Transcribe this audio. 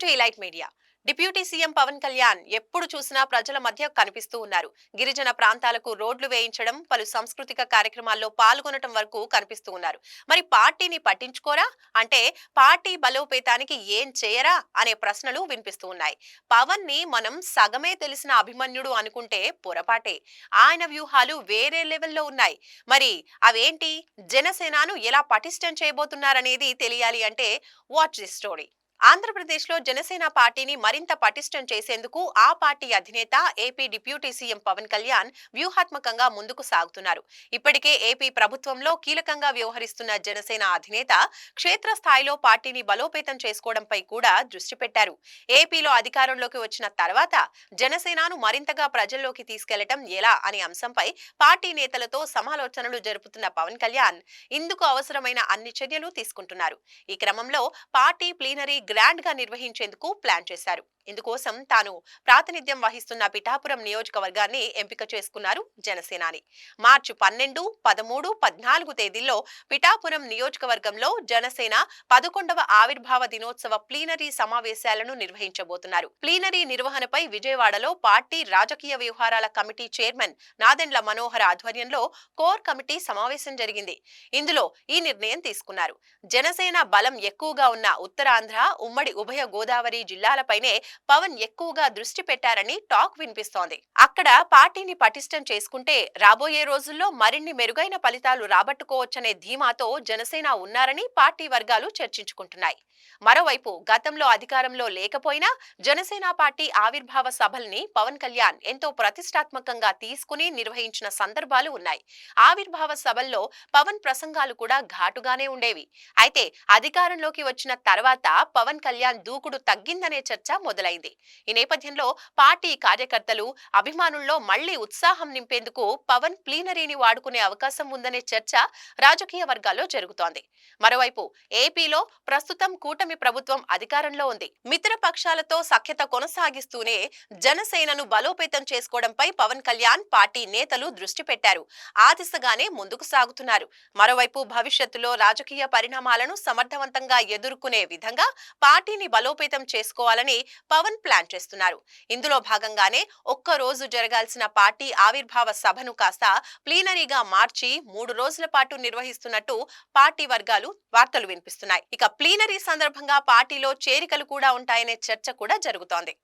To elite media. Deputy CM Pawan Kalyan ఎప్పుడు చూసినా ప్రజల మధ్య కనిపిస్తూ ఉన్నారు. గిరిజన ప్రాంతాలకు రోడ్లు వేయించడం పలు సాంస్కృతిక కార్యక్రమాల్లో పాల్గొనడం వరకు కనిపిస్తూ ఉన్నారు. మరి పార్టీని పట్టించుకోరా? అంటే పార్టీ బలోపేతానికి ఏం చేయరా? అనే ప్రశ్నలు వినిపిస్తూ ఉన్నాయి. పవన్ని మనం సగమే తెలిసిన అభిమన్యుడు అనుకుంటే పొరపాటే. ఆయన వ్యూహాలు వేరే లెవెల్లో ఉన్నాయి. మరి అవేంటి? జనసేనను ఎలా పటిష్టం చేయబోతున్నారనేది తెలియాలి అంటే వాచ్ ది స్టోరీ. ఆంధ్రప్రదేశ్లో జనసేన పార్టీని మరింత పటిష్టం చేసేందుకు ఆ పార్టీ అధినేత AP deputy CM Pawan Kalyan వ్యూహాత్మకంగా ముందుకు సాగుతున్నారు. ఇప్పటికే ఏపీ ప్రభుత్వంలో కీలకంగా వ్యవహరిస్తున్న జనసేన అధినేత క్షేత్రస్థాయిలో పార్టీని బలోపేతం చేసుకోవడంపై కూడా దృష్టి పెట్టారు. ఏపీలో అధికారంలోకి వచ్చిన తర్వాత జనసేనను మరింతగా ప్రజల్లోకి తీసుకెళ్ళటం ఎలా అనే అంశంపై పార్టీ నేతలతో సమాలోచనలు జరుపుతున్న పవన్ కళ్యాణ్ ఇందుకు అవసరమైన అన్ని చర్యలు తీసుకుంటున్నారు. ఈ క్రమంలో పార్టీ ప్లీనరీ గ్రాండ్గా నిర్వహించేందుకు ప్లాన్ చేశారు. ఇందుకోసం తాను ప్రాతినిధ్యం వహిస్తున్న పిఠాపురం నియోజకవర్గాన్ని ఎంపిక చేసుకున్నారు జనసేనాని. మార్చి పన్నెండు పదమూడు పద్నాలుగు తేదీల్లో పిఠాపురం నియోజకవర్గంలో జనసేన పదకొండవ ఆవిర్భావ దినోత్సవ ప్లీనరీ సమావేశాలను నిర్వహించబోతున్నారు. ప్లీనరీ నిర్వహణపై విజయవాడలో పార్టీ రాజకీయ వ్యవహారాల కమిటీ చైర్మన్ నాదెండ్ల మనోహర్ ఆధ్వర్యంలో కోర్ కమిటీ సమావేశం జరిగింది. ఇందులో ఈ నిర్ణయం తీసుకున్నారు. జనసేన బలం ఎక్కువగా ఉన్న ఉత్తరాంధ్ర ఉమ్మడి ఉభయ గోదావరి జిల్లాలపైనే పవన్ ఎక్కువగా దృష్టి పెట్టారని టాక్ వినిపిస్తోంది. అక్కడ పార్టీని పటిష్టం చేసుకుంటే రాబోయే రోజుల్లో మరిన్ని మెరుగైన ఫలితాలు రాబట్టుకోవచ్చనే ధీమాతో జనసేన ఉన్నారని పార్టీ వర్గాలు చర్చించుకుంటున్నాయి. మరోవైపు గతంలో అధికారంలో లేకపోయినా జనసేన పార్టీ ఆవిర్భావ సభల్ని పవన్ కళ్యాణ్ ఎంతో ప్రతిష్టాత్మకంగా తీసుకుని నిర్వహించిన సందర్భాలు ఉన్నాయి. ఆవిర్భావ సభల్లో పవన్ ప్రసంగాలు కూడా ఘాటుగానే ఉండేవి. అయితే అధికారంలోకి వచ్చిన తర్వాత పవన్ పవన్ కళ్యాణ్ దూకుడు తగ్గిందనే చర్చ మొదలైంది. ఈ నేపథ్యంలో పార్టీ కార్యకర్తలు అభిమానుల్లో మళ్ళీ ఉత్సాహం నింపేందుకు పవన్ ప్లీనరీని వాడుకునే అవకాశం ఉందనే చర్చ రాజకీయ వర్గాల్లో జరుగుతోంది. మరోవైపు ఏపీలో ప్రస్తుతం కూటమి ప్రభుత్వం అధికారంలో ఉంది. మిత్రపక్షాలతో సఖ్యత కొనసాగిస్తూనే జనసేనను బలోపేతం చేసుకోవడంపై పవన్ కళ్యాణ్ పార్టీ నేతలు దృష్టి పెట్టారు. ఆ దిశగానే ముందుకు సాగుతున్నారు. మరోవైపు భవిష్యత్తులో రాజకీయ పరిణామాలను సమర్థవంతంగా ఎదుర్కొనే విధంగా పార్టీని బలోపేతం చేసుకోవాలని పవన్ ప్లాన్ చేస్తున్నారు. ఇందులో భాగంగానే ఒక్క రోజు జరగాల్సిన పార్టీ ఆవిర్భావ సభను కాస్త ప్లీనరీగా మార్చి మూడు రోజుల పాటు నిర్వహిస్తున్నట్టు పార్టీ వర్గాలు వార్తలు వినిపిస్తున్నాయి. ఇక ప్లీనరీ సందర్భంగా పార్టీలో చేరికలు కూడా ఉంటాయనే చర్చ కూడా జరుగుతోంది.